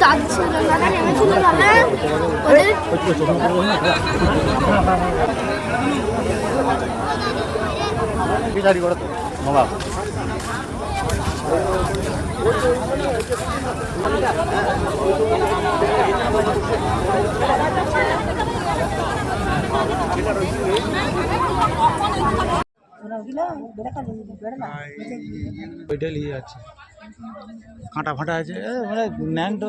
দাদু ছিল দাদা নেমেছিল দাদা ওদের পিছাড়ি করে তো? বাবা ওইটা কাঁটা ফাটা আছে? মানে ন্যাংটো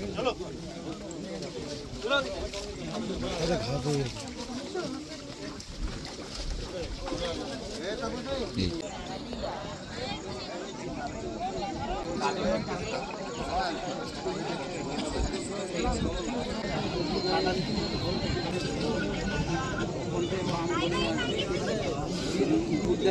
এ- এ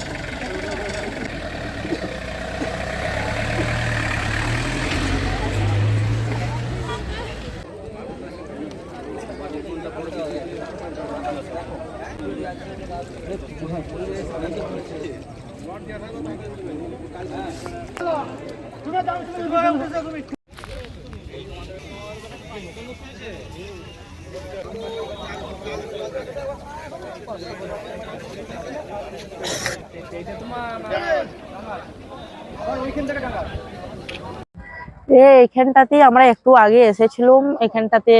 এখানটাতেই আমরা একটু আগে এসেছিলাম। এখানটাতে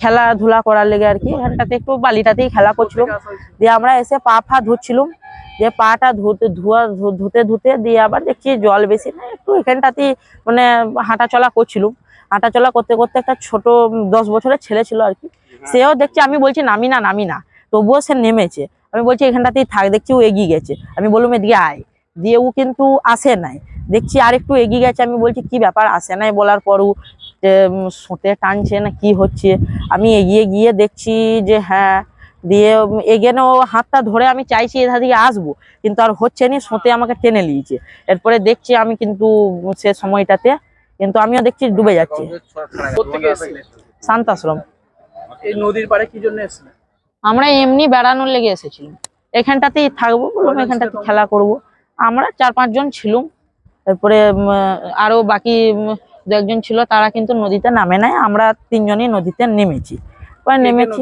খেলাধুলা করার লেগে আর কি। এখানটাতে একটু বালিটাতেই খেলা করছিলাম। দিয়ে আমরা এসে পা ফা ধুচ্ছিলাম। দিয়ে পাটা ধুতে, ধোয়া ধুতে ধুতে দিয়ে আবার দেখছি জল বেশি না একটু এখানটাতেই মানে হাঁটা চলা করছিলাম। হাঁটা চলা করতে করতে একটা ছোট দশ বছরের ছেলে ছিল আর কি। সেও দেখছি, আমি বলছি, নামি না নামি না। তবুও সে নেমেছে। আমি বলছি, এখানটাতেই থাক, দেখছি ও এগিয়ে গেছে। আমি বললাম, এদিকে আয়। দিয়ে ও কিন্তু আসে নাই। দেখছি আর একটু এগিয়ে গেছে। আমি বলছি, কি ব্যাপার? আসে নাই বলার পরও। সোঁতে টানছে না কি হচ্ছে? আমি এগিয়ে গিয়ে দেখছি যে হ্যাঁ দিয়ে এগেনে ও হাতটা ধরে আমি চাইছি এধার দিকে আসব কিন্তু আর হচ্ছে না সোঁতে আমাকে টেনে নিয়েছে। এরপরে দেখছি আমি কিন্তু সে সময়টাতে কিন্তু আমিও দেখছি ডুবে যাচ্ছে। শান্তাশ্রম। এই নদীর পাড়ে কি জন্য এসেছিলেন আমরা এমনি বেড়ানোর লেগে এসেছিলাম। এখানটাতেই থাকব বললাম এখানটাতে খেলা করব। আমরা চার পাঁচজন ছিলুম। তারপরে উম, আরও বাকি দু একজন ছিল তারা কিন্তু নদীতে নামে নাই আমরা তিনজনই নদীতে নেমেছি। পরে নেমেছি।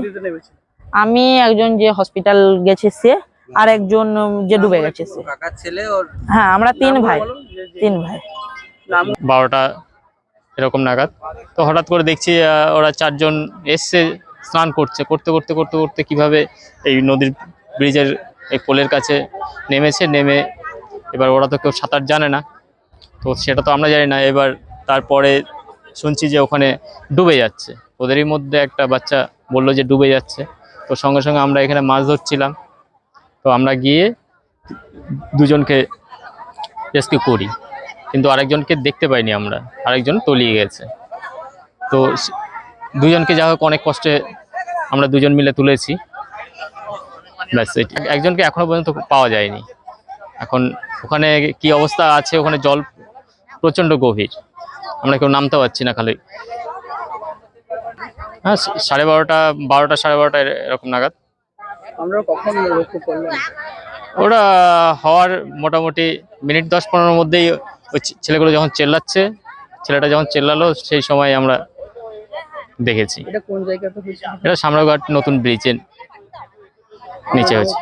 আমি একজন যে হসপিটাল গেছে সে আর একজন যে ডুবে গেছে সে। হ্যাঁ আমরা তিন ভাই তিন ভাই। নাম বারোটা এরকম নাগাদ। তো হঠাৎ করে দেখছি ওরা চারজন এসছে স্নান করছে করতে করতে করতে করতে কীভাবে এই নদীর ব্রিজের এই পোলের কাছে নেমেছে নেমে এবার ওরা তো কেউ সাঁতার জানে না। তো সেটা তো আমরা জানি না। এবার তারপরে শুনছি যে ওখানে ডুবে যাচ্ছে। ওদেরই মধ্যে একটা বাচ্চা বলল যে ডুবে যাচ্ছে। তো সঙ্গে সঙ্গে আমরা এখানে মাছ ধরছিলাম। তো আমরা গিয়ে দুজনকে রেস্কিউ করি। কিন্তু আরেকজনকে দেখতে পাইনি আমরা। আরেকজন তলিয়ে গেছে। তো দুজনকে যা হোক অনেক কষ্টে আমরা দুজন মিলে তুলেছি। ব্যাস একজনকে এখনও পর্যন্ত পাওয়া যায়নি। এখন ওখানে কি অবস্থা আছে? ওখানে জল প্রচণ্ড গভীর। আমরা কেউ নামতে পারছি না খালি। হ্যাঁ সাড়ে বারোটা বারোটা সাড়ে বারোটা এরকম নাগাদ। ওরা হওয়ার মোটামুটি মিনিট দশ পনেরোর মধ্যেই ওই ছেলেগুলো যখন চেল্লাচ্ছে ছেলেটা যখন চেল্লালো সেই সময় আমরা দেখেছি। এটা সামরাঘাট নতুন ব্রিজের নিচে হয়েছে।